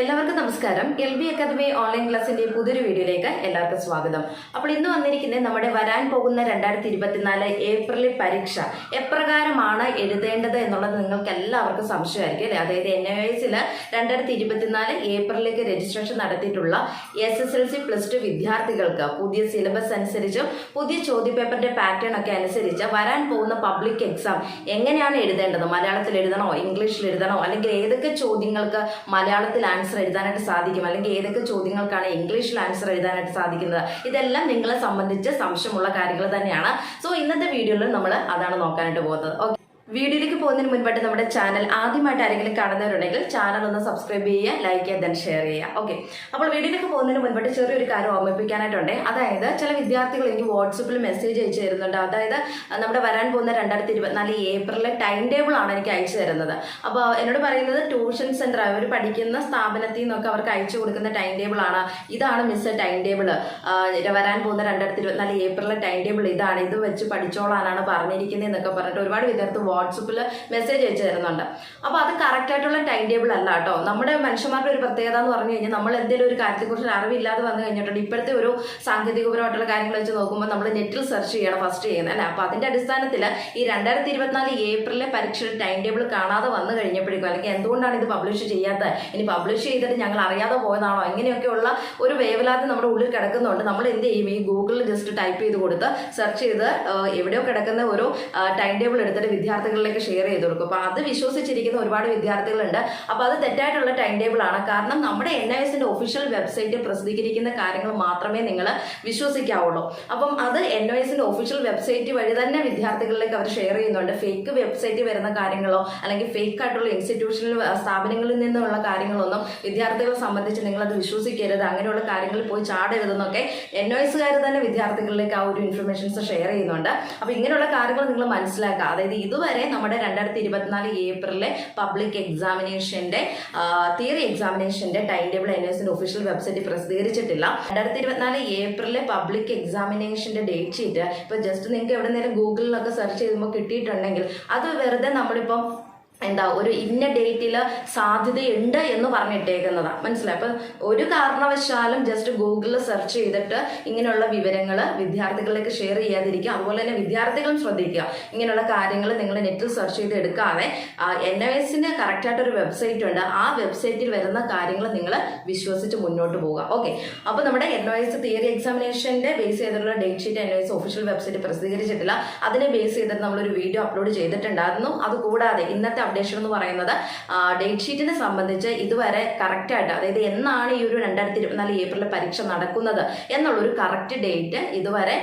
എല്ലാവർക്കും നമസ്കാരം. L B academy online ക്ലാസിന്റെ പുതിയൊരു വീഡിയോയിലേക്ക് എല്ലാവർക്കും സ്വാഗതം. അപ്പോൾ ഇന്ന് വന്നിരിക്കുന്നത് നമ്മുടെ വരാൻ പോകുന്ന രണ്ടായിരത്തി ഇരുപത്തിനാല് ഏപ്രിലിൽ പരീക്ഷ എപ്രകാരമാണ് എഴുതേണ്ടത് എന്നുള്ളത് നിങ്ങൾക്ക് എല്ലാവർക്കും സംശയമായിരിക്കും അല്ലേ? അതായത് എൻ എസിൽ രണ്ടായിരത്തി ഇരുപത്തിനാല് ഏപ്രിലേക്ക് രജിസ്ട്രേഷൻ നടത്തിയിട്ടുള്ള S S L C plus two വിദ്യാർത്ഥികൾക്ക് പുതിയ സിലബസ് അനുസരിച്ചും പുതിയ ചോദ്യപേപ്പറിന്റെ പാറ്റേൺ ഒക്കെ അനുസരിച്ച് വരാൻ പോകുന്ന പബ്ലിക് എക്സാം എങ്ങനെയാണ് എഴുതേണ്ടത്? മലയാളത്തിൽ എഴുതണോ? ഇംഗ്ലീഷിൽ എഴുതണോ? അല്ലെങ്കിൽ ഏതൊക്കെ ചോദ്യങ്ങൾക്ക് മലയാളത്തിൽ ആൻസർ എഴുതാനായിട്ട് സാധിക്കും. അല്ലെങ്കിൽ ഏതൊക്കെ ചോദ്യങ്ങൾക്കാണ് ഇംഗ്ലീഷിൽ ആൻസർ എഴുതാനായിട്ട് സാധിക്കുന്നത്. ഇതെല്ലാം നിങ്ങളെ സംബന്ധിച്ച് സംശയമുള്ള കാര്യങ്ങൾ തന്നെയാണ്. സോ ഇന്നത്തെ വീഡിയോയിൽ നമ്മൾ അതാണ് നോക്കാനായിട്ട് പോകുന്നത്. വീഡിയോയിലേക്ക് പോകുന്നതിന് മുൻപായിട്ട് നമ്മുടെ ചാനൽ ആദ്യമായിട്ട് ആരെങ്കിലും കാണുന്നവരുണ്ടെങ്കിൽ ചാനൽ ഒന്ന് സബ്സ്ക്രൈബ് ചെയ്യുക ലൈക്ക് ചെയ്യുക ദൻ ഷെയർ ചെയ്യുക. ഓക്കെ അപ്പോൾ വീഡിയോയിലേക്ക് പോകുന്നതിന് മുൻപായിട്ട് ചെറിയൊരു കാര്യം ഓർമ്മിപ്പിക്കാനായിട്ടുണ്ട്. അതായത് ചില വിദ്യാർത്ഥികൾ എനിക്ക് വാട്സപ്പിൽ മെസ്സേജ് അയച്ചു തരുന്നുണ്ട്. അതായത് നമ്മുടെ വരാൻ പോകുന്ന രണ്ടായിരത്തി ഇരുപത്തിനാല് ഏപ്രിലെ ടൈം ടേബിൾ ആണ് എനിക്ക് അയച്ചു തരുന്നത്. അപ്പോൾ എന്നോട് പറയുന്നത് ട്യൂഷൻ സെന്റർ അവർ പഠിക്കുന്ന സ്ഥാപനത്തിൽ നിന്നൊക്കെ അവർക്ക് അയച്ചു കൊടുക്കുന്ന ടൈം ടേബിൾ ആണ്. ഇതാണ് മിസ് ടൈം ടേബിൾ വരാൻ പോകുന്ന രണ്ടായിരത്തി ഇരുപത്തിനാല് ഏപ്രിലെ ടൈം ടേബിൾ ഇതാണ്. ഇത് വെച്ച് പഠിച്ചോളാനാണ് പറഞ്ഞിരിക്കുന്നത് എന്നൊക്കെ പറഞ്ഞിട്ട് ഒരുപാട് വിദ്യാർത്ഥി വാട്സപ്പിൽ മെസ്സേജ് അയച്ചു തരുന്നുണ്ട്. അപ്പോൾ അത് കറക്റ്റായിട്ടുള്ള ടൈം ടേബിൾ അല്ല കേട്ടോ. നമ്മുടെ മനുഷ്യന്മാരുടെ ഒരു പ്രത്യേകത എന്ന് പറഞ്ഞു കഴിഞ്ഞാൽ നമ്മൾ എന്തെങ്കിലും ഒരു കാര്യത്തെക്കുറിച്ച് അറിവില്ലാതെ വന്നു കഴിഞ്ഞിട്ടുണ്ട്. ഇപ്പോഴത്തെ ഒരു സാങ്കേതികപരമായിട്ടുള്ള കാര്യങ്ങൾ വെച്ച് നോക്കുമ്പോൾ നമ്മൾ നെറ്റിൽ സെർച്ച് ചെയ്യണം ഫസ്റ്റ് ചെയ്യുന്നത് അല്ലേ? അപ്പോൾ അതിന്റെ അടിസ്ഥാനത്തിൽ ഈ രണ്ടായിരത്തി ഇരുപത്തിനാല് ഏപ്രിലെ പരീക്ഷയുടെ ടൈം ടേബിൾ കാണാതെ വന്നു കഴിഞ്ഞപ്പോഴേക്കും അല്ലെങ്കിൽ എന്തുകൊണ്ടാണ് ഇത് പബ്ലിഷ് ചെയ്യാത്തത്? ഇനി പബ്ലിഷ് ചെയ്തിട്ട് ഞങ്ങൾ അറിയാതെ പോയതാണോ? ഇങ്ങനെയൊക്കെയുള്ള ഒരു വേവലാതി നമ്മുടെ ഉള്ളിൽ കിടക്കുന്നുണ്ട്. നമ്മൾ എന്ത് ചെയ്യും? ഈ ഗൂഗിളിൽ ജസ്റ്റ് ടൈപ്പ് ചെയ്ത് കൊടുത്ത് സെർച്ച് ചെയ്ത് എവിടെയോ കിടക്കുന്ന ഒരു ടൈം ടേബിൾ എടുത്തിട്ട് വിദ്യാർത്ഥികളിലേക്ക് ഷെയർ ചെയ്ത് കൊടുക്കും. അപ്പോൾ അത് വിശ്വസിച്ചിരിക്കുന്ന ഒരുപാട് വിദ്യാർത്ഥികളുണ്ട്. അപ്പോൾ അത് തെറ്റായിട്ടുള്ള ടൈം ടേബിൾ ആണ്. കാരണം നമ്മുടെ എൻ ഐ എസിന്റെ ഒഫീഷ്യൽ വെബ്സൈറ്റിൽ പ്രസിദ്ധീകരിക്കുന്ന കാര്യങ്ങൾ മാത്രമേ നിങ്ങൾ വിശ്വസിക്കാവുള്ളൂ. അപ്പം അത് എൻ ഒ എസിന്റെ ഒഫീഷ്യൽ വെബ്സൈറ്റ് വഴി തന്നെ വിദ്യാർത്ഥികളിലേക്ക് അവർ ഷെയർ ചെയ്യുന്നുണ്ട്. ഫേക്ക് വെബ്സൈറ്റ് വരുന്ന കാര്യങ്ങളോ അല്ലെങ്കിൽ ഫേക്ക് ആയിട്ടുള്ള ഇൻസ്റ്റിറ്റ്യൂഷണൽ സ്ഥാപനങ്ങളിൽ നിന്നുള്ള കാര്യങ്ങളൊന്നും വിദ്യാർത്ഥികളെ സംബന്ധിച്ച് നിങ്ങൾ അത് വിശ്വസിക്കരുത്. അങ്ങനെയുള്ള കാര്യങ്ങളിൽ പോയി ചാടരുതെന്നൊക്കെ എൻ ഒ എസുകാർ തന്നെ വിദ്യാർത്ഥികളിലേക്ക് ആ ഒരു ഇൻഫർമേഷൻസ് ഷെയർ ചെയ്യുന്നുണ്ട്. അപ്പോൾ ഇങ്ങനെയുള്ള കാര്യങ്ങൾ നിങ്ങൾ മനസ്സിലാക്കുക. അതായത് ഇതുവരെ നമ്മുടെ രണ്ടായിരത്തി ഇരുപത്തിനാല് ഏപ്രിലെ പബ്ലിക് എക്സാമിനേഷന്റെ തിയറി എക്സാമിനേഷന്റെ ടൈം ടേബിൾ എൻ എസിന്റെ ഒഫീഷ്യൽ വെബ്സൈറ്റ് പ്രസിദ്ധീകരിച്ചിട്ടില്ല. രണ്ടായിരത്തി ഇരുപത്തിനാല് ഏപ്രിലെ പബ്ലിക് എക്സാമിനേഷന്റെ ഡേറ്റ് ഷീറ്റ് ഇപ്പൊ ജസ്റ്റ് നിങ്ങൾക്ക് എവിടെ നേരം ഗൂഗിളിലൊക്കെ സെർച്ച് ചെയ്യുമ്പോൾ കിട്ടിയിട്ടുണ്ടെങ്കിൽ അത് വെറുതെ നമ്മളിപ്പം എന്താ ഒരു ഇന്ന ഡേറ്റിൽ സാധ്യതയുണ്ട് എന്ന് പറഞ്ഞിട്ടേക്കുന്നതാണ് മനസ്സിലായി? അപ്പം ഒരു കാരണവശാലും ജസ്റ്റ് ഗൂഗിളിൽ സെർച്ച് ചെയ്തിട്ട് ഇങ്ങനെയുള്ള വിവരങ്ങൾ വിദ്യാർത്ഥികളിലേക്ക് ഷെയർ ചെയ്യാതിരിക്കുക അതുപോലെ തന്നെ വിദ്യാർത്ഥികളും ശ്രദ്ധിക്കുക. ഇങ്ങനെയുള്ള കാര്യങ്ങൾ നിങ്ങൾ നെറ്റിൽ സെർച്ച് ചെയ്ത് എടുക്കാതെ എൻ ഐ എസിന് കറക്റ്റായിട്ടൊരു വെബ്സൈറ്റ് ഉണ്ട്. ആ വെബ്സൈറ്റിൽ വരുന്ന കാര്യങ്ങൾ നിങ്ങൾ വിശ്വസിച്ച് മുന്നോട്ട് പോവുക. ഓക്കെ അപ്പോൾ നമ്മുടെ എൻ എസ് തിയറി എക്സാമിനേഷന്റെ ബേസ് ചെയ്തിട്ടുള്ള date sheet N S official website പ്രസിദ്ധീകരിച്ചിട്ടില്ല. അതിനെ ബേസ് ചെയ്തിട്ട് നമ്മളൊരു വീഡിയോ അപ്ലോഡ് ചെയ്തിട്ടുണ്ടായിരുന്നു. അതുകൂടാതെ ഇന്നത്തെ അപ്ഡേഷൻ എന്ന് പറയുന്നത് ഡേറ്റ് ഷീറ്റിനെ സംബന്ധിച്ച് ഇതുവരെ കറക്റ്റായിട്ട് അതായത് എന്നാണ് ഈ ഒരു രണ്ടായിരത്തി ഇരുപത്തിനാല് ഏപ്രിൽ പരീക്ഷ നടക്കുന്നത് എന്നുള്ള ഒരു കറക്റ്റ് ഡേറ്റ് ഇതുവരെ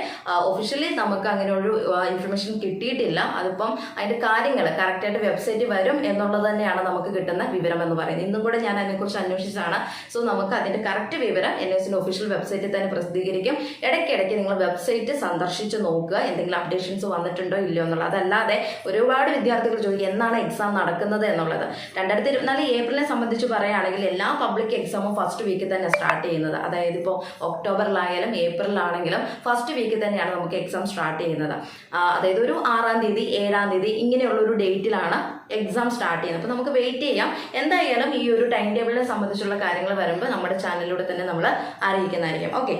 ഒഫീഷ്യലി നമുക്ക് അങ്ങനെ ഒരു ഇൻഫർമേഷൻ കിട്ടിയിട്ടില്ല. അതിപ്പം അതിന്റെ കാര്യങ്ങൾ കറക്റ്റായിട്ട് വെബ്സൈറ്റ് വരും എന്നുള്ളത് തന്നെയാണ് നമുക്ക് കിട്ടുന്ന വിവരം എന്ന് പറയുന്നത്. ഇന്നും കൂടെ ഞാൻ അതിനെക്കുറിച്ച് അന്വേഷിച്ചാണ് സോ നമുക്ക് അതിന്റെ കറക്റ്റ് വിവരം എൻ എസിന്റെ ഒഫീഷ്യൽ വെബ്സൈറ്റിൽ തന്നെ പ്രസിദ്ധീകരിക്കും. ഇടയ്ക്കിടയ്ക്ക് നിങ്ങൾ വെബ്സൈറ്റ് സന്ദർശിച്ച് നോക്കുക. എന്തെങ്കിലും അപ്ഡേഷൻസ് വന്നിട്ടുണ്ടോ ഇല്ലയോ എന്നുള്ളത്. അതല്ലാതെ ഒരുപാട് വിദ്യാർത്ഥികൾ ചോദിക്കും എന്നാണ് എക്സാം നടക്കുന്നത് എന്നുള്ളത്. രണ്ടായിരത്തി ഇരുപത്തിനാല് ഏപ്രിലിനെ സംബന്ധിച്ച് പറയുകയാണെങ്കിൽ എല്ലാ പബ്ലിക് എക്സാമും ഫസ്റ്റ് വീക്കിൽ തന്നെ സ്റ്റാർട്ട് ചെയ്യുന്നത്. അതായത് ഇപ്പോൾ ഒക്ടോബറിലായാലും ഏപ്രിലാണെങ്കിലും ഫസ്റ്റ് വീക്കിൽ തന്നെയാണ് നമുക്ക് എക്സാം സ്റ്റാർട്ട് ചെയ്യുന്നത്. അതായത് ഒരു ആറാം തീയതി ഏഴാം തീയതി ഇങ്ങനെയുള്ള ഒരു ഡേറ്റിലാണ് എക്സാം സ്റ്റാർട്ട് ചെയ്യുന്നത്. അപ്പോൾ നമുക്ക് വെയിറ്റ് ചെയ്യാം. എന്തായാലും ഈ ഒരു ടൈം ടേബിളിനെ സംബന്ധിച്ചുള്ള കാര്യങ്ങൾ വരുമ്പോൾ നമ്മുടെ ചാനലിലൂടെ തന്നെ നമ്മൾ അറിയിക്കുന്നതായിരിക്കും. ഓക്കെ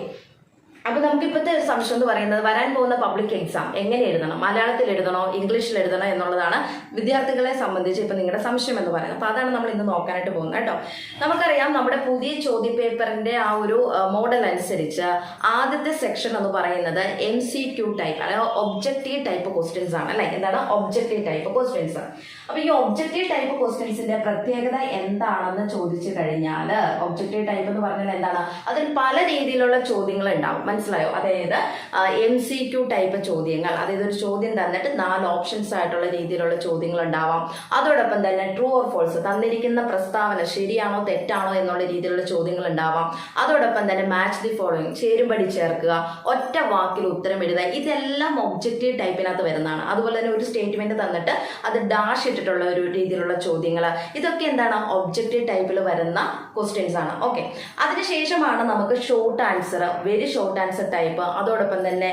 അപ്പൊ നമുക്ക് ഇപ്പോഴത്തെ സംശയം എന്ന് പറയുന്നത് വരാൻ പോകുന്ന പബ്ലിക് എക്സാം എങ്ങനെ എഴുതണം? മലയാളത്തിൽ എഴുതണോ? ഇംഗ്ലീഷിൽ എഴുതണോ എന്നുള്ളതാണ് വിദ്യാർത്ഥികളെ സംബന്ധിച്ച് ഇപ്പൊ നിങ്ങളുടെ സംശയം എന്ന് പറയുന്നത്. അപ്പൊ അതാണ് നമ്മൾ ഇന്ന് നോക്കാനായിട്ട് പോകുന്നത് കേട്ടോ. നമുക്കറിയാം നമ്മുടെ പുതിയ ചോദ്യ പേപ്പറിന്റെ ആ ഒരു മോഡൽ അനുസരിച്ച് ആദ്യത്തെ സെക്ഷൻ എന്ന് പറയുന്നത് എം സി ക്യൂ ടൈപ്പ് അതായത് ഒബ്ജക്റ്റീവ് ടൈപ്പ് ക്വസ്റ്റ്യൻസ് ആണ് അല്ലെ? എന്താണ് ഒബ്ജക്റ്റീവ് ടൈപ്പ് ക്വസ്റ്റ്യൻസ് അപ്പൊ ഈ ഒബ്ജക്റ്റീവ് ടൈപ്പ് ക്വസ്റ്റ്യൻസിന്റെ പ്രത്യേകത എന്താണെന്ന് ചോദിച്ചു കഴിഞ്ഞാൽ ഒബ്ജക്റ്റീവ് ടൈപ്പ് എന്ന് പറഞ്ഞാൽ എന്താണ്? അതിൽ പല രീതിയിലുള്ള ചോദ്യങ്ങൾ ഉണ്ടാവും. മനസ്സിലായോ? അതായത് എം സി ക്യു ടൈപ്പ് ചോദ്യങ്ങൾ. അതായത് ഒരു ചോദ്യം തന്നിട്ട് നാല് ഓപ്ഷൻസ് ആയിട്ടുള്ള രീതിയിലുള്ള ചോദ്യങ്ങൾ ഉണ്ടാവാം അതോടൊപ്പം തന്നെ ട്രൂ ഓർ ഫോൾസ് തന്നിരിക്കുന്ന പ്രസ്താവന ശരിയാണോ തെറ്റാണോ എന്നുള്ള രീതിയിലുള്ള ചോദ്യങ്ങൾ ഉണ്ടാവാം അതോടൊപ്പം തന്നെ മാച്ച് ദി ഫോളോയിങ് ചേരുംപടി ചേർക്കുക ഒറ്റ വാക്കിൽ ഉത്തരം എഴുതുക. ഇതെല്ലാം ഒബ്ജക്റ്റീവ് ടൈപ്പിനകത്ത് വരുന്നതാണ്. അതുപോലെ തന്നെ ഒരു സ്റ്റേറ്റ്മെന്റ് തന്നിട്ട് അത് ഡാഷ് ഇട്ടിട്ടുള്ള ഒരു രീതിയിലുള്ള ചോദ്യങ്ങൾ ഇതൊക്കെ എന്താണ്? ഒബ്ജക്റ്റീവ് ടൈപ്പിൽ വരുന്ന ക്വസ്റ്റ്യൻസ് ആണ്. ഓക്കെ അതിനുശേഷമാണ് നമുക്ക് short answer very short answer type അതോടൊപ്പം തന്നെ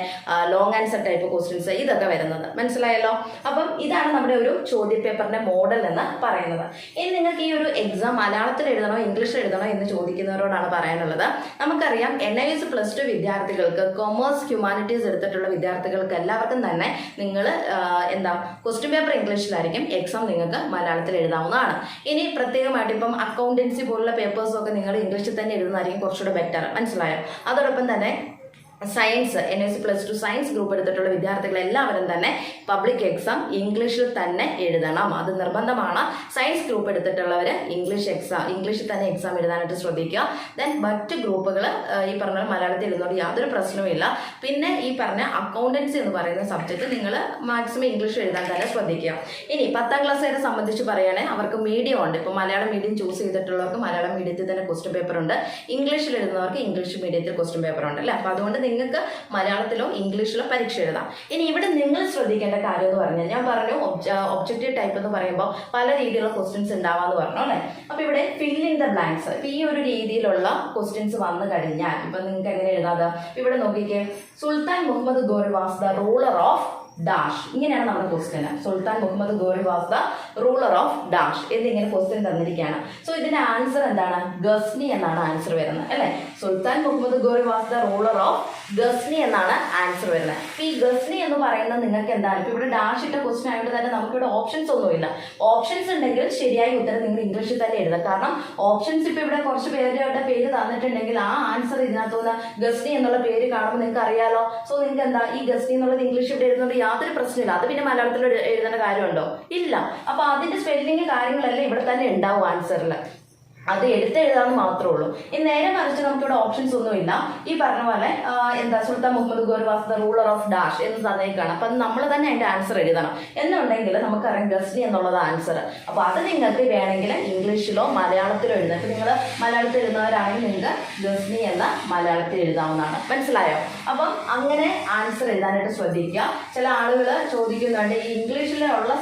ലോങ് ആൻസർ ടൈപ്പ് ക്വസ്റ്റ്യൻസ് ഇതൊക്കെ വരുന്നത്. മനസ്സിലായല്ലോ? അപ്പം ഇതാണ് നമ്മുടെ ഒരു ചോദ്യ പേപ്പറിന്റെ മോഡൽ എന്ന് പറയുന്നത്. ഇനി നിങ്ങൾക്ക് ഈ ഒരു എക്സാം മലയാളത്തിൽ എഴുതണോ ഇംഗ്ലീഷിൽ എഴുതണോ എന്ന് ചോദിക്കുന്നവരോടാണ് പറയാനുള്ളത്. നമുക്കറിയാം N I S plus two വിദ്യാർത്ഥികൾക്ക് കൊമേഴ്സ് ഹ്യൂമാനിറ്റീസ് എടുത്തിട്ടുള്ള വിദ്യാർത്ഥികൾക്ക് എല്ലാവർക്കും തന്നെ നിങ്ങൾ എന്താ ക്വസ്റ്റ്യൻ പേപ്പർ ഇംഗ്ലീഷിലായിരിക്കും എക്സാം നിങ്ങൾക്ക് മലയാളത്തിൽ എഴുതാവുന്നതാണ്. ഇനി പ്രത്യേകമായിട്ട് ഇപ്പം അക്കൗണ്ടൻസി പോലുള്ള പേപ്പേഴ്സൊക്കെ നിങ്ങൾ ഇംഗ്ലീഷിൽ തന്നെ എഴുതുന്നതായിരിക്കും കുറച്ചുകൂടെ ബെറ്റർ മനസ്സിലായോ? അതോടൊപ്പം തന്നെ science N S plus two science group എടുത്തിട്ടുള്ള വിദ്യാർത്ഥികൾ എല്ലാവരും തന്നെ പബ്ലിക് എക്സാം ഇംഗ്ലീഷിൽ തന്നെ എഴുതണം. അത് നിർബന്ധമാണ്. സയൻസ് ഗ്രൂപ്പ് എടുത്തിട്ടുള്ളവർ ഇംഗ്ലീഷ് എക്സാം ഇംഗ്ലീഷിൽ തന്നെ എക്സാം എഴുതാനായിട്ട് ശ്രദ്ധിക്കുക. ദെൻ മറ്റ് ഗ്രൂപ്പുകൾ ഈ പറഞ്ഞ മലയാളത്തിൽ എഴുതുന്നതുകൊണ്ട് യാതൊരു പ്രശ്നവുമില്ല പിന്നെ ഈ പറഞ്ഞ അക്കൗണ്ടൻസി എന്ന് പറയുന്ന സബ്ജക്റ്റ് നിങ്ങൾ മാക്സിമം ഇംഗ്ലീഷ് എഴുതാൻ തന്നെ ശ്രദ്ധിക്കുക. ഇനി പത്താം ക്ലാസ്സുകാരെ സംബന്ധിച്ച് പറയുകയാണെങ്കിൽ അവർക്ക് മീഡിയം ഉണ്ട്. ഇപ്പോൾ മലയാളം മീഡിയം ചൂസ് ചെയ്തിട്ടുള്ളവർക്ക് മലയാളം മീഡിയത്തിൽ തന്നെ ക്വസ്റ്റ്യൻ പേപ്പർ ഉണ്ട്. ഇംഗ്ലീഷിൽ എഴുതുന്നവർക്ക് ഇംഗ്ലീഷ് മീഡിയത്തിൽ ക്വസ്റ്റ്യൻ പേപ്പർ ഉണ്ട് അല്ലേ? അപ്പോൾ അതുകൊണ്ട് നിങ്ങൾക്ക് മലയാളത്തിലോ ഇംഗ്ലീഷിലോ പരീക്ഷ എഴുതാം. ഇനി ഇവിടെ നിങ്ങൾ ശ്രദ്ധിക്കേണ്ട കാര്യം എന്ന് പറഞ്ഞാൽ ഞാൻ പറഞ്ഞു ഒബ്ജക്റ്റീവ് ടൈപ്പ് എന്ന് പറയുമ്പോൾ പല രീതിയിലുള്ള ക്വസ്റ്റ്യൻസ് ഉണ്ടാവാന്ന് പറഞ്ഞു അല്ലേ? അപ്പോൾ ഇവിടെ ഫിൽ ഇൻ ദ ബ്ലാങ്ക്സ് ഈ ഒരു രീതിയിലുള്ള ക്വസ്റ്റ്യൻസ് വന്നു കഴിഞ്ഞാൽ ഇപ്പൊ നിങ്ങൾക്ക് എങ്ങനെ എഴുതാതെ ഇവിടെ നോക്കിക്കേ. Sultan Muhammad Ghor was the ruler of dash ഇങ്ങനെയാണ് നമ്മുടെ question Sultan Muhammad Ghori was the ruler of dash എന്നിങ്ങനെ ക്വസ്റ്റ്യൻ തന്നിരിക്കുകയാണ്. സോ ഇതിന്റെ ആൻസർ എന്താണ്? ഗസ്നി എന്നാണ് ആൻസർ വരുന്നത് അല്ലെ? Sultan Muhammad Ghori was the ruler of Ghazni എന്നാണ് ആൻസർ വരുന്നത്. ഈ ഗസ്നി എന്ന് പറയുന്നത് നിങ്ങൾക്ക് എന്താണ്? ഇപ്പൊ ഇവിടെ ഡാഷ് ഇട്ട ക്വസ്റ്റ്യൻ ആയതുകൊണ്ട് തന്നെ നമുക്ക് ഇവിടെ ഓപ്ഷൻസ് ഒന്നുമില്ല. ഓപ്ഷൻസ് ഉണ്ടെങ്കിൽ ശരിയായ ഉത്തരം നിങ്ങൾ ഇംഗ്ലീഷിൽ തന്നെ എഴുതുക. കാരണം ഓപ്ഷൻസ് ഇപ്പൊ ഇവിടെ കുറച്ച് പേരുടെ പേര് തന്നിട്ടുണ്ടെങ്കിൽ ആ ആൻസർ ഇതിനകത്തുനിന്ന് ഗസ്നി എന്നുള്ള പേര് കാണുമ്പോൾ നിങ്ങൾക്ക് അറിയാലോ. സോ നിങ്ങൾക്ക് എന്താ? ഈ ഗസ്നി എന്നുള്ളത് ഇംഗ്ലീഷ് ഇവിടെ എഴുതുന്നത് യാതൊരു പ്രശ്നമില്ല. അത് പിന്നെ മലയാളത്തിൽ എഴു- എഴുതേണ്ട കാര്യമുണ്ടോ? ഇല്ല. അപ്പൊ അതിന്റെ സ്പെല്ലിങ് കാര്യങ്ങളെല്ലാം ഇവിടെ തന്നെ ഉണ്ടാവും ആൻസറിൽ അത് എടുത്തെഴുതാന്ന് മാത്രമേ ഉള്ളൂ. ഈ നേരെ മറിച്ച് നമുക്കിവിടെ ഓപ്ഷൻസ് ഒന്നുമില്ല ഈ പറഞ്ഞ പോലെ എന്താ Sultan Muhammad Ghor was the ruler of dash എന്ന് തന്നേക്കാണ്. അപ്പൊ നമ്മൾ തന്നെ അതിന്റെ ആൻസർ എഴുതണം. എന്നുണ്ടെങ്കിൽ നമുക്കറിയാം ഗസ്ലി എന്നുള്ളത് ആൻസർ അപ്പൊ അത് നിങ്ങൾക്ക് വേണമെങ്കിൽ ഇംഗ്ലീഷിലോ മലയാളത്തിലോ എഴുതാം. ഇപ്പൊ നിങ്ങൾ മലയാളത്തിൽ എഴുതുന്നവരാണെങ്കിൽ നിങ്ങൾക്ക് ഗസ്ലി എന്ന മലയാളത്തിൽ എഴുതാവുന്നതാണ്. മനസ്സിലായോ? അപ്പം അങ്ങനെ ആൻസർ എഴുതാനായിട്ട് ശ്രദ്ധിക്കുക. ചില ആളുകൾ ചോദിക്കുന്നുണ്ട് ഈ ഇംഗ്ലീഷിലുള്ള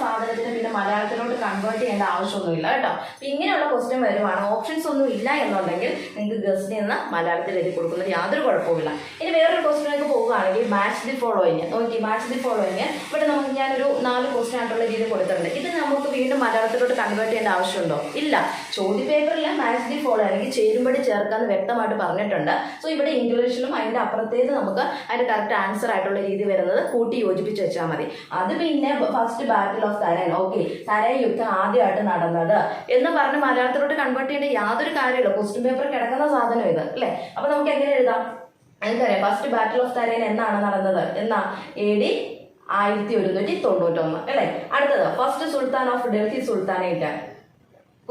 സാധനത്തിന് പിന്നെ മലയാളത്തിലോട്ട് കൺവേർട്ട് ചെയ്യേണ്ട ആവശ്യമൊന്നുമില്ല കേട്ടോ. അപ്പൊ ഇങ്ങനെയുള്ള ക്വസ്റ്റ്യൻ വരുവാണ് ഓപ്ഷൻസ് ഒന്നും ഇല്ല എന്നുണ്ടെങ്കിൽ നിങ്ങൾക്ക് ഗസ്റ്റിൽ എന്ന മലയാളത്തിൽ എഴുതി കൊടുക്കുന്നത് യാതൊരു കുഴപ്പമില്ല ഇനി വേറൊരു ക്വസ്റ്റിനൊക്കെ പോവുകയാണെങ്കിൽ മാച്ച് ദി ഫോളോയിങ് നോക്കി മാച്ച് ദി ഫോളോയിങ് ഇവിടെ നമുക്ക് ഞാനൊരു നാല് ക്വസ്റ്റ്യൻ ആയിട്ടുള്ള രീതി കൊടുത്തിട്ടുണ്ട്. ഇത് നമുക്ക് വീണ്ടും മലയാളത്തിലോട്ട് കൺവേർട്ട് ചെയ്യേണ്ട ആവശ്യമുണ്ടോ? ഇല്ല. ചോദ്യ പേപ്പറിൽ മാച്ച് ദി ഫോളോ അല്ലെങ്കിൽ ചേരുമ്പടി ചേർക്കാന്ന് വ്യക്തമായിട്ട് പറഞ്ഞിട്ടുണ്ട്. സോ ഇവിടെ ഇംഗ്ലീഷിലും അതിന്റെ അപ്പുറത്തേത് നമുക്ക് അതിന്റെ കറക്റ്റ് ആൻസർ ആയിട്ടുള്ള രീതി വരുന്നത് കൂട്ടി യോജിപ്പിച്ച് വെച്ചാൽ മതി. അത് പിന്നെ first battle of Tarain okay Tarain യുദ്ധം ആദ്യമായിട്ട് നടന്നത്. എന്ന് പറഞ്ഞ് മലയാളത്തിലോട്ട് കൺവേർട്ട് ചെയ്യേണ്ട യാതൊരു കാര്യമില്ല ക്വസ്റ്റ്യൻ പേപ്പർ കിടക്കുന്ന സാധനം ഇത് അല്ലേ? അപ്പൊ നമുക്ക് എങ്ങനെ എഴുതാം? എനിക്കറിയാം. ഫസ്റ്റ് ബാറ്റിൽ ഓഫ് തരേൻ എന്നാണ് നടന്നത്. എന്നാ? എ ഡി ആയിരത്തി ഒരുന്നൂറ്റി തൊണ്ണൂറ്റൊന്ന് അല്ലേ? അടുത്തത് first sultan of Delhi sultanate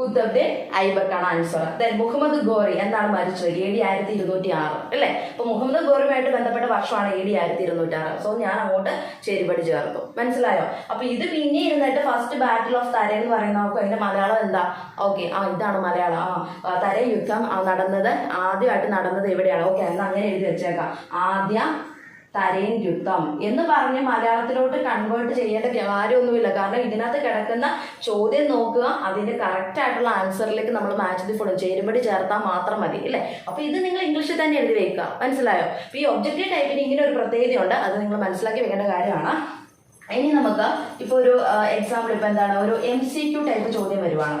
Qutbuddin ഐബക്കാണ് answer then Muhammad Ghori എന്നാണ് മരിച്ചത്? എ ഡി ആയിരത്തി ഇരുന്നൂറ്റി ആറ് അല്ലേ? അപ്പൊ മുഹമ്മദ് ഗോറിയുമായിട്ട് ബന്ധപ്പെട്ട വർഷമാണ് എ ഡി ആയിരത്തി ഇരുന്നൂറ്റി ആറ് സോ ഞാൻ അങ്ങോട്ട് ചേരുപടി ചേർത്തു മനസ്സിലായോ? അപ്പൊ ഇത് പിന്നെ ഇരുന്നിട്ട് ഫസ്റ്റ് ബാറ്റിൽ ഓഫ് തര എന്ന് പറയുന്ന നമുക്ക് അതിന്റെ മലയാളം എന്താ? ഓക്കെ ആ ഇതാണ് മലയാളം. ആ തര യുദ്ധം നടന്നത് ആദ്യമായിട്ട് നടന്നത് എവിടെയാണ്? ഓക്കെ എന്നാ അങ്ങനെ എഴുതി വെച്ചേക്കാം. ആദ്യ തരയും യുദ്ധം എന്ന് പറഞ്ഞ് മലയാളത്തിലോട്ട് കൺവേർട്ട് ചെയ്യേണ്ട കാര്യമൊന്നുമില്ല കാരണം ഇതിനകത്ത് കിടക്കുന്ന ചോദ്യം നോക്കുക അതിന്റെ കറക്റ്റ് ആയിട്ടുള്ള ആൻസറിലേക്ക് നമ്മൾ മാച്ച് ദി ഫോളോ ചേരുമ്പടി ചേർത്താൽ മാത്രം മതി അല്ലേ അപ്പൊ ഇത് നിങ്ങൾ ഇംഗ്ലീഷിൽ തന്നെ എഴുതി വെക്കുക. മനസ്സിലായോ? ഈ ഒബ്ജക്റ്റീവ് ടൈപ്പിന് ഇങ്ങനെ ഒരു പ്രത്യേകതയുണ്ട്. അത് നിങ്ങൾ മനസ്സിലാക്കി വെക്കേണ്ട കാര്യമാണ്. ഇനി നമുക്ക് ഇപ്പോൾ ഒരു എക്സാമ്പിൾ ഇപ്പൊ എന്താണ്? ഒരു എം സി ക്യു ടൈപ്പ് ചോദ്യം വരുവാണ്.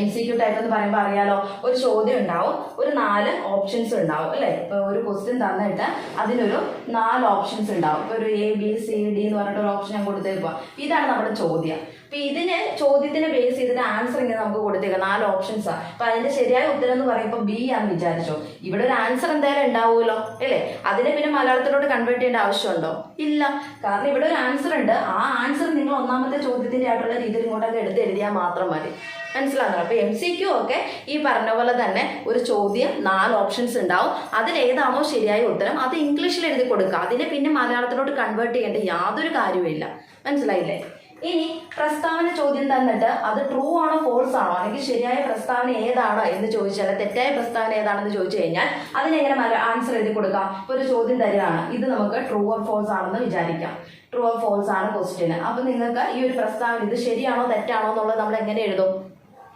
എം സി ക്യൂ ടൈപ്പ് എന്ന് പറയുമ്പോൾ അറിയാലോ ഒരു ചോദ്യം ഉണ്ടാവും ഒരു നാല് ഓപ്ഷൻസ് ഉണ്ടാവും അല്ലേ? ഇപ്പൊ ഒരു ക്വസ്റ്റ്യൻ തന്നിട്ട് അതിനൊരു നാല് ഓപ്ഷൻസ് ഉണ്ടാവും. ഇപ്പൊ ഒരു എ ബി സി ഡി എന്ന് പറഞ്ഞിട്ട് ഒരു ഓപ്ഷൻ ഞാൻ കൊടുത്തേക്കുക ഇതാണ് നമ്മുടെ ചോദ്യം. അപ്പൊ ഇതിന് ചോദ്യത്തിനെ ബേസ് ചെയ്തിട്ട് ആൻസർ ഇങ്ങനെ നമുക്ക് കൊടുത്തേക്കാം. നാല് ഓപ്ഷൻസ് അപ്പൊ അതിന്റെ ശരിയായ ഉത്തരം എന്ന് പറയുമ്പോൾ ബി ആണെന്ന് വിചാരിച്ചോ. ഇവിടെ ഒരു ആൻസർ എന്തായാലും ഉണ്ടാവുമല്ലോ അല്ലേ? അതിനെ പിന്നെ മലയാളത്തിലോട്ട് കൺവേർട്ട് ചെയ്യേണ്ട ആവശ്യമുണ്ടോ? ഇല്ല. കാരണം ഇവിടെ ഒരു ആൻസർ ഉണ്ട്. ആ ആൻസർ നിങ്ങൾ ഒന്നാമത്തെ ചോദ്യത്തിന്റെ ആയിട്ടുള്ള രീതിയിൽ ഇങ്ങോട്ടൊക്കെ എടുത്ത് എഴുതിയാൽ മാത്രം മതി. മനസ്സിലാകുന്നു അപ്പൊ എം സി ക്യു ഒക്കെ ഈ പറഞ്ഞ പോലെ തന്നെ ഒരു ചോദ്യം നാല് ഓപ്ഷൻസ് ഉണ്ടാവും. അതിൽ ഏതാണോ ശരിയായ ഉത്തരം അത് ഇംഗ്ലീഷിൽ എഴുതി കൊടുക്കുക. അതിനെ പിന്നെ മലയാളത്തിലോട്ട് കൺവേർട്ട് ചെയ്യേണ്ട യാതൊരു കാര്യവുമില്ല. മനസ്സിലായില്ലേ? ഇനി പ്രസ്താവന ചോദ്യം തന്നിട്ട് അത് ട്രൂ ആണോ ഫോൾസ് ആണോ? അല്ലെങ്കിൽ ശരിയായ പ്രസ്താവന ഏതാണ് എന്ന് ചോദിച്ചാൽ തെറ്റായ പ്രസ്താവന ഏതാണെന്ന് ചോദിച്ചു കഴിഞ്ഞാൽ അതിനെങ്ങനെ ആൻസർ എഴുതി കൊടുക്കാം? ഇപ്പൊ ഒരു ചോദ്യം തരികയാണ്. ഇത് നമുക്ക് ട്രൂ ഓർ ഫോൾസ് ആണെന്ന് വിചാരിക്കാം. ട്രൂ ഓർ ഫോൾസ് ആണ് ക്വസ്റ്റ്യൻ അപ്പൊ നിങ്ങൾക്ക് ഈ ഒരു പ്രസ്താവന ഇത് ശരിയാണോ തെറ്റാണോ എന്നുള്ളത് നമ്മൾ എങ്ങനെ എഴുതും?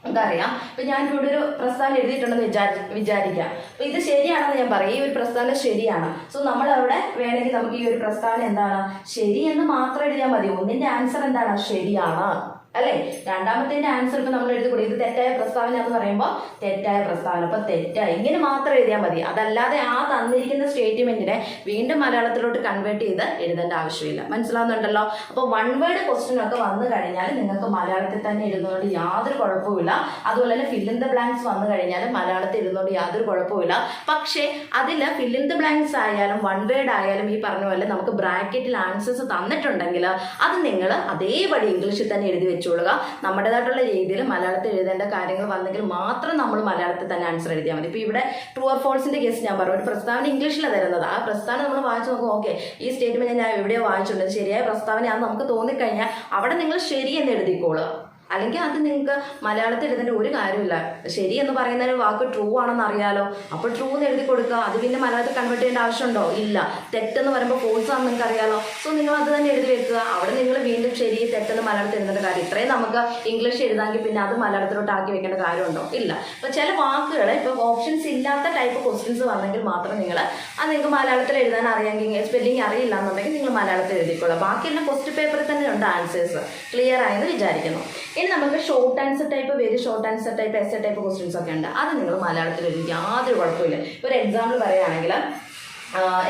നമുക്കറിയാം ഇപ്പൊ ഞാൻ ഇവിടെ ഒരു പ്രസ്താവന എഴുതിയിട്ടുണ്ടെന്ന് വിചാരി വിചാരിക്കാം അപ്പൊ ഇത് ശരിയാണെന്ന് ഞാൻ പറയും. ഈ ഒരു പ്രസ്താവന ശരിയാണ്. സോ നമ്മൾ അവിടെ വേണമെങ്കിൽ നമുക്ക് ഈ ഒരു പ്രസ്താവന എന്താണ്? ശരി എന്ന് മാത്രം എഴുതിയാൽ മതി. ഒന്നിന്റെ ആൻസർ എന്താണ്? ശരിയാണ്. അല്ലെ? രണ്ടാമത്തെ ആൻസർ ഇപ്പൊ നമ്മൾ എഴുതി കൊടുക്കും ഇത് തെറ്റായ പ്രസ്താവന എന്ന് പറയുമ്പോൾ തെറ്റായ പ്രസ്താവന. അപ്പൊ തെറ്റായി ഇങ്ങനെ മാത്രം എഴുതിയാൽ മതി. അതല്ലാതെ ആ തന്നിരിക്കുന്ന സ്റ്റേറ്റ്മെന്റിനെ വീണ്ടും മലയാളത്തിലോട്ട് കൺവേർട്ട് ചെയ്ത് എഴുതേണ്ട ആവശ്യമില്ല. മനസ്സിലാവുന്നുണ്ടല്ലോ? അപ്പൊ വൺ വേർഡ് ക്വസ്റ്റ്യൻ ഒക്കെ വന്നു കഴിഞ്ഞാൽ നിങ്ങൾക്ക് മലയാളത്തിൽ തന്നെ എഴുതുന്നതുകൊണ്ട് യാതൊരു കുഴപ്പമില്ല അതുപോലെ തന്നെ ഫില്ലിൻ ദ ബ്ലാങ്ക്സ് വന്നു കഴിഞ്ഞാൽ മലയാളത്തിൽ എഴുതുന്നതുകൊണ്ട് യാതൊരു കുഴപ്പമില്ല പക്ഷേ അതിൽ ഫില്ലിൻ ദ ബ്ലാങ്ക്സ് ആയാലും വൺ വേർഡ് ആയാലും ഈ പറഞ്ഞ പോലെ നമുക്ക് ബ്രാക്കറ്റിൽ ആൻസേഴ്സ് തന്നിട്ടുണ്ടെങ്കിൽ അത് നിങ്ങൾ അതേപടി ഇംഗ്ലീഷിൽ തന്നെ എഴുതി വെച്ചോളുക നമ്മുടേതായിട്ടുള്ള രീതിയിൽ മലയാളത്തിൽ എഴുതേണ്ട കാര്യങ്ങൾ വന്നെങ്കിൽ മാത്രം നമ്മൾ മലയാളത്തിൽ തന്നെ ആൻസർ എഴുതിയാൽ മതി. ഇപ്പോൾ ഇവിടെ ട്രൂ ഓർ ഫോൾസിന്റെ കേസ് ഞാൻ പറഞ്ഞു. ഒരു പ്രസ്താവന ഇംഗ്ലീഷിലാണ് തരുന്നത്. ആ പ്രസ്താവന നമ്മൾ വായിച്ചു നോക്കും ഓക്കെ ഈ സ്റ്റേറ്റ്മെന്റ് ഞാൻ എവിടെയോ വായിച്ചിട്ടുണ്ട്. ശരിയായ പ്രസ്താവനയാണെന്ന് നമുക്ക് തോന്നിക്കഴിഞ്ഞാൽ അവിടെ നിങ്ങൾ ശരിയെന്ന് എഴുതിക്കോളുക. അല്ലെങ്കിൽ അത് നിങ്ങൾക്ക് മലയാളത്തിൽ എഴുതേണ്ട ഒരു കാര്യമില്ല. ശരി എന്ന് പറയുന്ന ഒരു വാക്ക് ട്രൂ ആണെന്ന് അറിയാലോ. അപ്പോൾ ട്രൂ എന്ന് എഴുതി കൊടുക്കുക. അത് പിന്നെ മലയാളത്തിൽ കൺവേർട്ട് ചെയ്യേണ്ട ആവശ്യമുണ്ടോ? ഇല്ല. തെറ്റെന്ന് പറയുമ്പോൾ ഫോൾസ് ആണെന്ന് നിങ്ങൾക്ക് അറിയാലോ. സോ നിങ്ങൾ അത് തന്നെ എഴുതി വെക്കുക. അവിടെ നിങ്ങൾ വീണ്ടും ശരി തെറ്റെന്ന് മലയാളത്തിൽ എഴുതേണ്ട കാര്യം. ഇത്രയും നമുക്ക് ഇംഗ്ലീഷ് എഴുതാമെങ്കിൽ പിന്നെ അത് മലയാളത്തിലോട്ട് ആക്കി വെക്കേണ്ട കാര്യമുണ്ടോ? ഇല്ല. അപ്പോൾ ചില വാക്കുകൾ ഇപ്പോൾ ഓപ്ഷൻസ് ഇല്ലാത്ത ടൈപ്പ് ക്വസ്റ്റ്യൻസ് വന്നെങ്കിൽ മാത്രം നിങ്ങൾ അത് നിങ്ങൾക്ക് മലയാളത്തിൽ എഴുതാൻ അറിയാമെങ്കിൽ സ്പെല്ലിംഗ് അറിയില്ല എന്നുണ്ടെങ്കിൽ നിങ്ങൾ മലയാളത്തിൽ എഴുതിക്കോളാം. ബാക്കിയെല്ലാം ക്വസ്റ്റ് പേപ്പറിൽ തന്നെ ഉണ്ട് ആൻസേഴ്സ് ക്ലിയർ ആയെന്ന് വിചാരിക്കുന്നു. ഇനി നമുക്ക് short answer type very. Short answer type essay type questions ഒക്കെ ഉണ്ട്. അത് നിങ്ങൾ മലയാളത്തിൽ എഴുതി യാതൊരു കുഴപ്പമില്ല ഒരു എക്സാമ്പിൾ പറയുകയാണെങ്കിൽ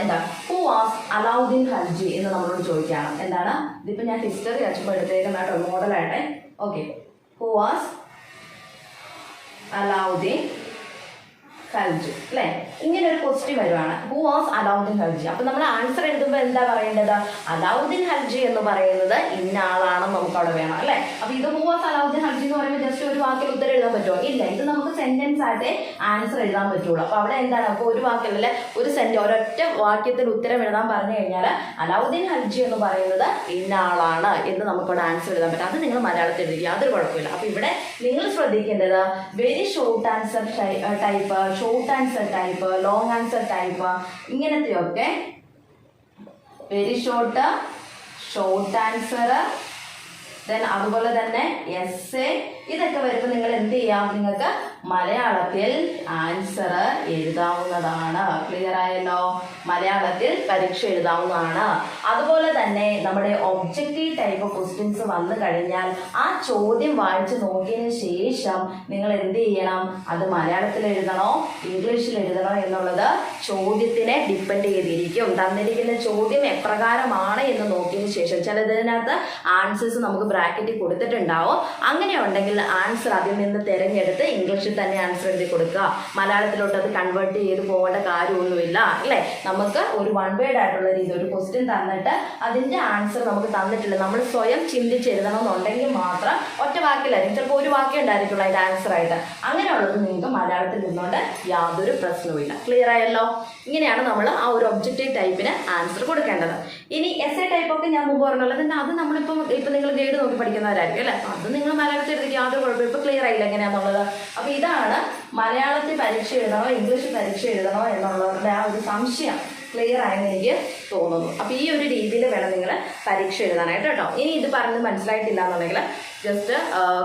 എന്താ? ഹു വാസ് അലൗദ്ദീൻ ഖൽജി എന്ന് നമ്മളോട് ചോദിക്കുകയാണ്. എന്താണ്? ഇതിപ്പോൾ ഞാൻ ഹിസ്റ്ററി അച്ഛപ്പോൾ എടുത്തേക്കുന്ന കേട്ടോ മോഡലായിട്ടെ okay who was Alauddin Khalji അല്ലേ ഇങ്ങനെ ഒരു ക്വസ്റ്റ്യൻ വരുവാണ് ഹു വാസ് അലൗദ്ദീൻ ഹൽജി അപ്പൊ നമ്മൾ ആൻസർ എഴുതുമ്പോൾ എന്താ പറയേണ്ടത്? അലൗദ്ദീൻ ഹൽജി എന്ന് പറയുന്നത് ഇന്ന ആളാണെന്ന് നമുക്ക് അവിടെ വേണം അല്ലേ? അപ്പൊ ഇത് ഹു വാസ് അലൗദ്ദീൻ ഹൽജി എന്ന് പറയുമ്പോൾ ജസ്റ്റ് ഒരു വാക്കിൽ ഉത്തരം എഴുതാൻ പറ്റുമോ? ഇല്ല ഇത് നമുക്ക് സെന്റൻസ് ആയിട്ട് ആൻസർ എഴുതാൻ പറ്റുള്ളൂ. അപ്പൊ അവിടെ എന്താണ്? അപ്പൊ ഒരു വാക്കിലല്ലേ ഒരു സെന്റ് ഒരൊറ്റ വാക്യത്തിൽ ഉത്തരം എഴുതാൻ പറഞ്ഞു കഴിഞ്ഞാൽ അലൗദ്ദീൻ ഹൽജി എന്ന് പറയുന്നത് ഇന്ന ആളാണ് എന്ന് നമുക്കവിടെ ആൻസർ എഴുതാൻ പറ്റും. അത് നിങ്ങൾ മലയാളത്തിൽ എഴുതി യാതൊരു കുഴപ്പമില്ല. അപ്പൊ ഇവിടെ നിങ്ങൾ ശ്രദ്ധിക്കേണ്ടത് very short answer type short answer type long answer type ഇങ്ങനത്തെയൊക്കെ. Very short short answer then അതുപോലെ തന്നെ എസ് എ ഇതൊക്കെ വരുമ്പോൾ നിങ്ങൾ എന്ത് ചെയ്യാം? നിങ്ങൾക്ക് മലയാളത്തിൽ ആൻസർ എഴുതാവുന്നതാണ്. ക്ലിയർ ആയല്ലോ? മലയാളത്തിൽ പരീക്ഷ എഴുതാവുന്നതാണ്. അതുപോലെ തന്നെ നമ്മുടെ ഒബ്ജക്റ്റീവ് ടൈപ്പ് ക്വസ്റ്റ്യൻസ് വന്നു കഴിഞ്ഞാൽ ആ ചോദ്യം വായിച്ചു നോക്കിയതിന് ശേഷം നിങ്ങൾ എന്ത് ചെയ്യണം? അത് മലയാളത്തിൽ എഴുതണോ? ഇംഗ്ലീഷിൽ എഴുതണോ എന്നുള്ളത് ചോദ്യത്തിനെ ഡിപ്പെൻഡ് ചെയ്തിരിക്കും. തന്നിരിക്കുന്ന ചോദ്യം എപ്രകാരമാണ് എന്ന് നോക്കിയതിന് ശേഷം ചിലതിനകത്ത് ആൻസേഴ്സ് നമുക്ക് ബ്രാക്കറ്റിൽ കൊടുത്തിട്ടുണ്ടാവും. അങ്ങനെ ഉണ്ടെങ്കിൽ ആൻസർ അതിൽ നിന്ന് തിരഞ്ഞെടുത്ത് ഇംഗ്ലീഷിൽ തന്നെ ആൻസർ എഴുതി കൊടുക്കുക. മലയാളത്തിലോട്ട് അത് കൺവേർട്ട് ചെയ്ത് പോകേണ്ട കാര്യമൊന്നുമില്ല അല്ലേ? നമുക്ക് ഒരു വൺ വേർഡ് ആയിട്ടുള്ള രീതി ഒരു ക്വസ്റ്റ്യൻ തന്നിട്ട് അതിന്റെ ആൻസർ നമുക്ക് തന്നിട്ടില്ല. നമ്മൾ സ്വയം ചിന്തിച്ചെഴുതണമെന്നുണ്ടെങ്കിൽ മാത്രം ഒറ്റ വാക്കിലായിരിക്കും. ചിലപ്പോൾ ഒരു വാക്കേ ഉണ്ടായിരിക്കുള്ളൂ അതിന്റെ ആൻസർ ആയിട്ട്. അങ്ങനെയുള്ളത് നിങ്ങൾക്ക് മലയാളത്തിൽ നിന്നുകൊണ്ട് യാതൊരു പ്രശ്നവുമില്ല ക്ലിയർ ആയല്ലോ? ഇങ്ങനെയാണ് നമ്മൾ ആ ഒരു ഒബ്ജക്റ്റീവ് ടൈപ്പിന് ആൻസർ കൊടുക്കേണ്ടത്. ഇനി എസ് എ ടൈപ്പ് ഒക്കെ ഞാൻ മുമ്പ് പറഞ്ഞുള്ളത് അത് നമ്മളിപ്പം ഇപ്പം നിങ്ങൾ ഗൈഡ് നോക്കി പഠിക്കുന്നവരായിരിക്കും അല്ലേ? അത് നിങ്ങൾ മലയാളത്തിൽ എഴുതി യാതൊരു കുഴപ്പമില്ല ഇപ്പം ക്ലിയർ ആയില്ല എങ്ങനെയാണെന്നുള്ളത് അപ്പോൾ ഇതാണ് മലയാളത്തിൽ പരീക്ഷ എഴുതണോ ഇംഗ്ലീഷിൽ പരീക്ഷ എഴുതണോ എന്നുള്ളവരുടെ ആ ഒരു സംശയം. ക്ലിയർ ആയെന്ന് എനിക്ക് തോന്നുന്നു. അപ്പോൾ ഈ ഒരു രീതിയിൽ വേണം നിങ്ങൾ പരീക്ഷ എഴുതാനായിട്ട് കേട്ടോ. ഇനി ഇത് പറഞ്ഞ് മനസ്സിലായിട്ടില്ല എന്നുണ്ടെങ്കിൽ ജസ്റ്റ്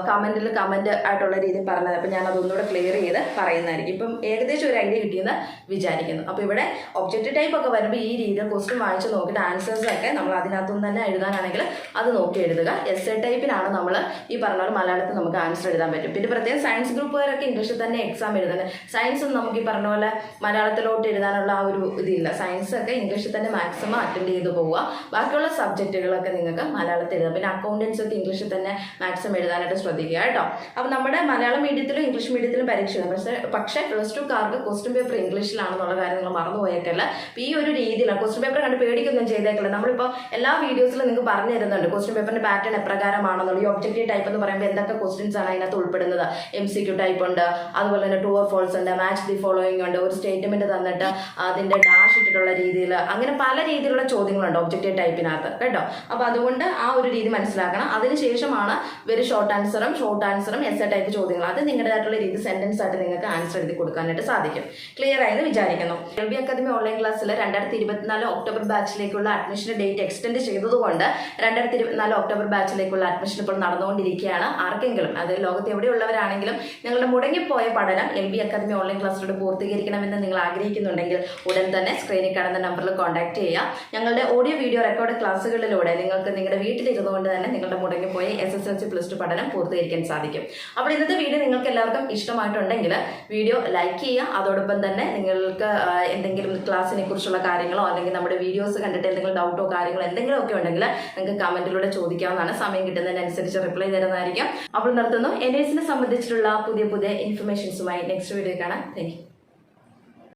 കമന്റിൽ കമന്റ് ആയിട്ടുള്ള രീതിയിൽ പറഞ്ഞത്. അപ്പോൾ ഞാൻ അതൊന്നുകൂടെ ക്ലിയർ ചെയ്ത് പറയുന്നതായിരിക്കും. ഇപ്പം ഏകദേശം ഒരു ഐഡിയ കിട്ടിയെന്ന് വിചാരിക്കുന്നു. അപ്പോൾ ഇവിടെ ഒബ്ജക്റ്റ് ടൈപ്പ് ഒക്കെ വരുമ്പോൾ ഈ രീതിയിൽ ക്വസ്റ്റ്യൻ വായിച്ച് നോക്കിയിട്ട് ആൻസേഴ്സ് ഒക്കെ നമ്മൾ അതിനകത്തുനിന്ന് തന്നെ എഴുതാനാണെങ്കിൽ അത് നോക്കി എഴുതുക. എസ് എ ടൈപ്പിനാണ് നമ്മൾ ഈ പറഞ്ഞ പോലെ മലയാളത്തിൽ നമുക്ക് ആൻസർ എഴുതാൻ പറ്റും. പിന്നെ പ്രത്യേകം സയൻസ് ഗ്രൂപ്പുകാരൊക്കെ ഇംഗ്ലീഷിൽ തന്നെ എക്സാം എഴുതുന്നത്. സയൻസ് നമുക്ക് ഈ പറഞ്ഞ പോലെ മലയാളത്തിലോട്ട് എഴുതാനുള്ള ആ ഒരു ഇതില്ല. സയൻസ് ഒക്കെ ഇംഗ്ലീഷിൽ തന്നെ മാക്സിമം അറ്റൻഡ് ചെയ്ത് പോവുക. ബാക്കിയുള്ള സബ്ജക്റ്റുകളൊക്കെ നിങ്ങൾക്ക് മലയാളത്തിൽ എഴുതാം. പിന്നെ അക്കൗണ്ടൻസ് ഒക്കെ ഇംഗ്ലീഷിൽ തന്നെ മാക്സിമം എഴുതാനായിട്ട് ശ്രദ്ധിക്കുക കേട്ടോ. അപ്പോൾ നമ്മുടെ മലയാളം മീഡിയത്തിലും ഇംഗ്ലീഷ് മീഡിയത്തിലും പരീക്ഷ പക്ഷേ പക്ഷേ പ്ലസ് കാർക്ക് ക്വസ്റ്റ്യൻ പേപ്പർ ഇംഗ്ലീഷിലാണെന്നുള്ള കാര്യം നിങ്ങൾ മറന്നു പോയേക്കല്ല അപ്പോൾ ഈ ഒരു രീതിയിലാണ് ക്വസ്റ്റ്യൻ പേപ്പർ കണ്ട് പേടിക്കൊന്നും ചെയ്തേക്കില്ല. നമ്മളിപ്പോൾ എല്ലാ വീഡിയോസിലും നിങ്ങൾക്ക് പറഞ്ഞു തരുന്നുണ്ട്. ക്വസ്റ്റ്യൻ പേപ്പറിന്റെ പാറ്റേൺ എപ്രകാരമാണെന്നുള്ള ഈ ഒബ്ജക്റ്റീവ് ടൈപ്പ് എന്ന് പറയുമ്പോൾ എന്തൊക്കെ ക്വസ്റ്റ്യൻസ് ആണ് അതിനകത്ത് ഉൾപ്പെടുന്നത്. എം സി ക്യു ടൈപ്പ് ഉണ്ട്. അതുപോലെ തന്നെ ടു ഓർ ഫോൾസ് ഉണ്ട്. മാച്ച് ദി ഫോളോയിങ് ഉണ്ട്. ഒരു സ്റ്റേറ്റ്മെന്റ് തന്നിട്ട് അതിന്റെ ഡാഷ് ഇട്ടിട്ടുള്ള രീതിയിൽ അങ്ങനെ പല രീതിയിലുള്ള ചോദ്യങ്ങളുണ്ട് ഒബ്ജക്റ്റീവ് ടൈപ്പിനകത്ത് കേട്ടോ? അപ്പോൾ അതുകൊണ്ട് ആ ഒരു രീതി മനസ്സിലാക്കണം. അതിനുശേഷമാണ് വെരി ഷോർട്ട് ആൻസറും ഷോർട്ട് ആൻസറും എസ് എ ടൈപ്പ് ചോദ്യങ്ങൾ. അത് നിങ്ങളുടേതായിട്ടുള്ള രീതി സെന്റൻസ് ആയിട്ട് നിങ്ങൾക്ക് ആൻസർ എഴുതി കൊടുക്കാനായിട്ട് സാധിക്കും. ക്ലിയർ ആയെന്ന് വിചാരിക്കുന്നു. എൽ ബി അക്കാദമി ഓൺലൈൻ ക്ലാസ്സിൽ രണ്ടായിരത്തി ഇരുപത്തിനാല് ഒക്ടോബർ ബാച്ചിലേക്കുള്ള അഡ്മിഷൻ ഡേറ്റ് എക്സ്റ്റെൻഡ് ചെയ്തതുകൊണ്ട് രണ്ടായിരത്തി ഇരുപത്തിനാല് ഒക്ടോബർ ബാച്ചിലേക്കുള്ള അഡ്മിഷൻ ഇപ്പോൾ നടന്നുകൊണ്ടിരിക്കുകയാണ്. ആർക്കെങ്കിലും അത് ലോകത്ത് എവിടെയുള്ളവരാണെങ്കിലും നിങ്ങളുടെ മുടങ്ങിപ്പോയ പഠനം എൽ ബി അക്കാദമി ഓൺലൈൻ ക്ലാസ്സിലൂടെ പൂർത്തീകരിക്കണമെന്ന് നിങ്ങൾ ആഗ്രഹിക്കുന്നുണ്ടെങ്കിൽ ഉടൻ തന്നെ സ്ക്രീനിൽ കാണുന്ന നമ്പറിൽ കോൺടാക്ട് ചെയ്യുക ഞങ്ങളുടെ ഓഡിയോ വീഡിയോ റെക്കോർഡ് ക്ലാസ്സുകളിലൂടെ നിങ്ങൾക്ക് നിങ്ങളുടെ വീട്ടിലിരുന്നു കൊണ്ട് തന്നെ നിങ്ങളുടെ മുടങ്ങിപ്പോയി S S L C plus two പഠനം പൂർത്തീകരിക്കാൻ സാധിക്കും. അപ്പോൾ ഇന്നത്തെ വീഡിയോ നിങ്ങൾക്ക് എല്ലാവർക്കും ഇഷ്ടമായിട്ടുണ്ടെങ്കിൽ വീഡിയോ ലൈക്ക് ചെയ്യുക. അതോടൊപ്പം തന്നെ നിങ്ങൾക്ക് എന്തെങ്കിലും ക്ലാസ്സിനെ കുറിച്ചുള്ള കാര്യങ്ങളോ അല്ലെങ്കിൽ നമ്മുടെ വീഡിയോസ് കണ്ടിട്ട് എന്തെങ്കിലും ഡൗട്ടോ കാര്യങ്ങളോ എന്തെങ്കിലും ഒക്കെ ഉണ്ടെങ്കിൽ നിങ്ങൾക്ക് കമന്റിലൂടെ ചോദിക്കാവുന്നതാണ്. സമയം കിട്ടുന്നതിനനുസരിച്ച് റിപ്ലൈ തരുന്നതായിരിക്കും. അപ്പോൾ നിർത്തുന്നു. എൻ എസിനെ സംബന്ധിച്ചിട്ടുള്ള പുതിയ പുതിയ ഇൻഫർമേഷൻസുമായി നെക്സ്റ്റ് വീഡിയോ കാണാം. താങ്ക്